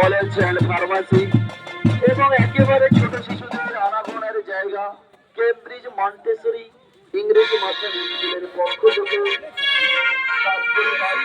College and pharmacy এবং একেবারে ছোট শিশুদের আনাগোনার জায়গা। কেমব্রিজ মন্টেসরি ইংরেজি মাধ্যম স্কুলের পক্ষ থেকে শাস্ত্রী বাড়ি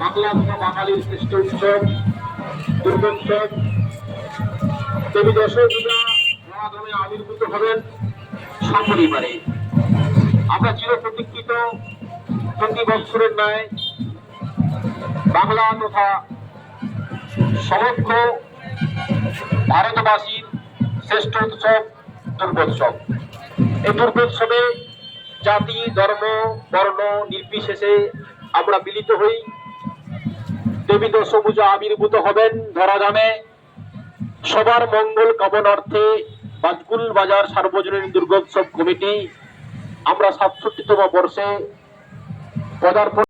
বাংলা তথা বাঙালির শ্রেষ্ঠ উৎসব, দুর্গোৎসব। দেবী দশমীরা মহাধমে আবির্ভূত হবেন সপরিবারে। আমরা চির প্রতীক্ষিত প্রতি বৎসরের ন্যায় বাংলা তথা সমগ্র ভারতবাসীর শ্রেষ্ঠ উৎসব দুর্গোৎসব। এই দুর্গোৎসবে জাতি, ধর্ম, বর্ণ নির্বিশেষে আমরা মিলিত হই। দেবী দশভূজা আবির্ভূত হবেন ধরা ধরাধামে। সবার মঙ্গল কামনার্থে বাজকুল বাজার সার্বজনীন দুর্গোৎসব কমিটি আমরা সাতষট্টিতম বর্ষে পদার্পণ